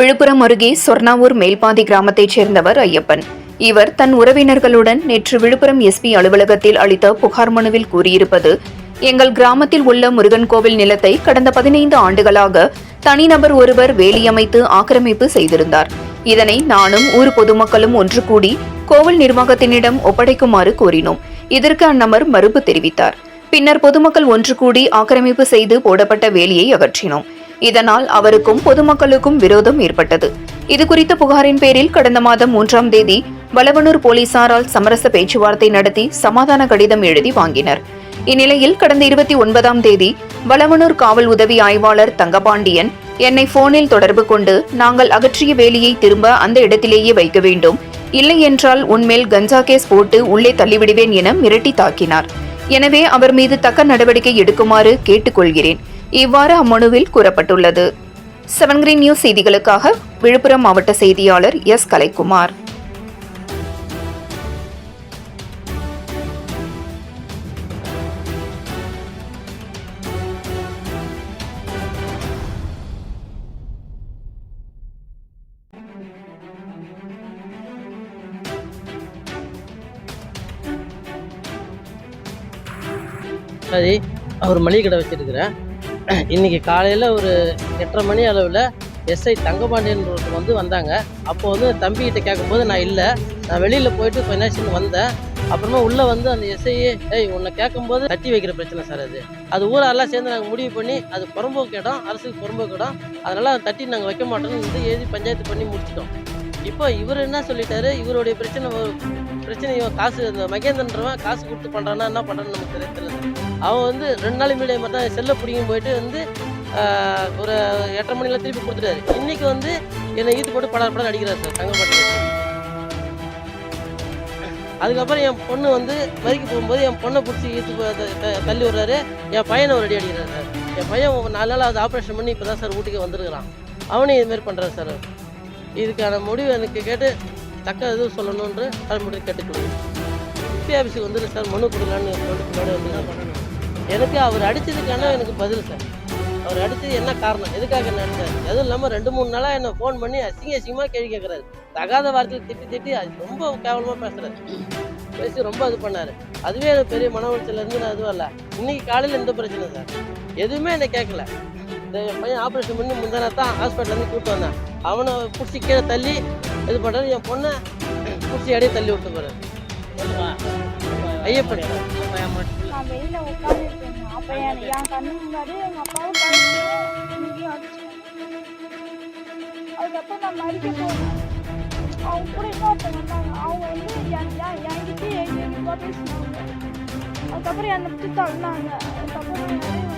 விழுப்புரம் அருகே சொர்ணாவூர் மேல்பாதி கிராமத்தைச் சேர்ந்தவர் ஐயப்பன். இவர் தன் உறவினர்களுடன் நேற்று விழுப்புரம் எஸ்பி அலுவலகத்தில் அளித்த புகார் மனுவில் கூறியிருப்பது எங்கள் கிராமத்தில் உள்ள முருகன் கோவில் நிலத்தை கடந்த பதினைந்து ஆண்டுகளாக தனிநபர் ஒருவர் வேலியமைத்து ஆக்கிரமிப்பு செய்திருந்தார். இதனை நானும் ஊர் பொதுமக்களும் ஒன்று கூடி கோவில் நிர்வாகத்தினிடம் ஒப்படைக்குமாறு கோரினோம் இதற்கு அந்நபர் மறுப்பு தெரிவித்தார். பின்னர் பொதுமக்கள் ஒன்று கூடி ஆக்கிரமிப்பு செய்து போடப்பட்ட வேலியை அகற்றினோம். இதனால் அவருக்கும் பொதுமக்களுக்கும் விரோதம் ஏற்பட்டது. இதுகுறித்த புகாரின் பேரில் கடந்த மாதம் மூன்றாம் தேதி வளவனூர் போலீசாரால் சமரச பேச்சுவார்த்தை நடத்தி சமாதான கடிதம் எழுதி வாங்கினர். இந்நிலையில் கடந்த இருபத்தி ஒன்பதாம் தேதி வளவனூர் காவல் உதவி ஆய்வாளர் தங்கபாண்டியன் என்னை போனில் தொடர்பு கொண்டு நாங்கள் அகற்றிய வேலியை திரும்ப அந்த இடத்திலேயே வைக்க வேண்டும். இல்லை என்றால் உன்மேல் கஞ்சா கேஸ் போட்டு உள்ளே தள்ளிவிடுவேன் என மிரட்டி தாக்கினார். எனவே அவர் மீது தக்க நடவடிக்கை எடுக்குமாறு கேட்டுக்கொள்கிறேன். இவ்வாறு அம்மனுவில் கூறப்பட்டுள்ளது. செவன் கிரீன் நியூஸ் செய்திகளுக்காக விழுப்புரம் மாவட்ட செய்தியாளர் எஸ். கலைக்குமார். சரி அவர் மளிகை கடை வச்சிருக்கிறேன் இன்னைக்கு காலையில் ஒரு எட்டரை மணி அளவில் எஸ்ஐ தங்கபாண்டியன் ஒருத்தர் வந்து வந்தாங்க. அப்போ வந்து தம்பிக்கிட்ட கேட்கும்போது நான் இல்லை. நான் வெளியில் போயிட்டு கொஞ்ச நேரம் வந்தேன். அப்புறமா உள்ளே வந்து அந்த எஸ்ஐ ஏய் உன்னை கேட்கும்போது தட்டி வைக்கிற பிரச்சனை சார் அது. அது ஊரெல்லாம் சேர்ந்து நாங்கள் முடிவு பண்ணி அது புறம்போக்கு இடம் அரசுக்கு புறம்போக்கு இடம். அதனால் அதை தட்டி நாங்கள் வைக்க மாட்டோம்னு வந்து எழுதி பஞ்சாயத்து பண்ணி முடிச்சிட்டோம். இப்போ இவர் என்ன சொல்லிட்டாரு? இவருடைய பிரச்சனை ஒரு- காசு இந்த மகேந்திரன்றவன் காசு கொடுத்து பண்ணுறான்னா என்ன பண்ணுறான்னு நமக்கு தெரியல. அவன் வந்து ரெண்டு நாள் மீடியம் மட்டும் தான் செல்லை பிடிக்கும் போயிட்டு வந்து ஒரு எட்டரை மணில திருப்பி கொடுத்துட்டாரு. இன்னைக்கு வந்து என்னை ஈத்து போட்டு படம் படம் அடிக்கிறார் சார் தங்கப்பாட்டி அதுக்கப்புறம் என் பொண்ணு வந்து வரிக்கு போகும்போது என் பொண்ணை பிடிச்சி ஈத்து த- தள்ளி விடுறாரு. என் பையனை ஒரு அடி அடிக்கிறார் சார். என் பையன் நாலு நாள் அது ஆப்ரேஷன் பண்ணி இப்போ தான் சார் வீட்டுக்கு வந்திருக்கிறான். அவனையும் இதுமாரி பண்ணுறாரு சார். இதுக்கான முடிவு எனக்கு கேட்டு தக்க இது சொல்லணுன்ற தலைமுறை கேட்டுக்கொள்கிறேன். எம்பி ஆஃபீஸுக்கு வந்து சார் மனு கொடுக்கலான்னு சொல்லிட்டு வந்து பண்ணணும் எனக்கு அவர் அடித்ததுக்கான எனக்கு பதில் சார்? அவர் அடித்தது என்ன காரணம்? எதுக்காக என்ன அதுவும் இல்லாமல் ரெண்டு மூணு நாளாக என்னை ஃபோன் பண்ணி அசிங்க அசிங்கமாக கேள்வி கேட்குறாரு. தகாத வார்த்தையில் திட்டி திட்டி அது ரொம்ப கேவலமாக பேசுகிறாரு பேசி ரொம்ப இது பண்ணார். அதுவே எனக்கு பெரிய மன உளைச்சலேருந்து நான் இதுவும் இல்லை இன்னைக்கு காலையில் எந்த பிரச்சனை சார் எதுவுமே என்னை கேட்கல. இந்த பையன் ஆப்ரேஷன் பண்ணி முந்தானா தான் ஹாஸ்பிட்டல்லேருந்து கூப்பிட்டு வந்தேன். அவனை பிடிச்சி கீழே தள்ளி இது பண்ணுறது என் பொண்ணை பிடிச்சி இடையே தள்ளி விட்டு போகிறார் ஐயப்பன். அதுக்கப்புறம் நான் மறிக்க போனேன். அவங்க கூட வந்தாங்க. அவங்க வந்து என்கிட்ட எழுதி பேசினாங்க அதுக்கப்புறம் என்னை பிடிச்சி தள்ளினாங்க. அதுக்கப்புறம்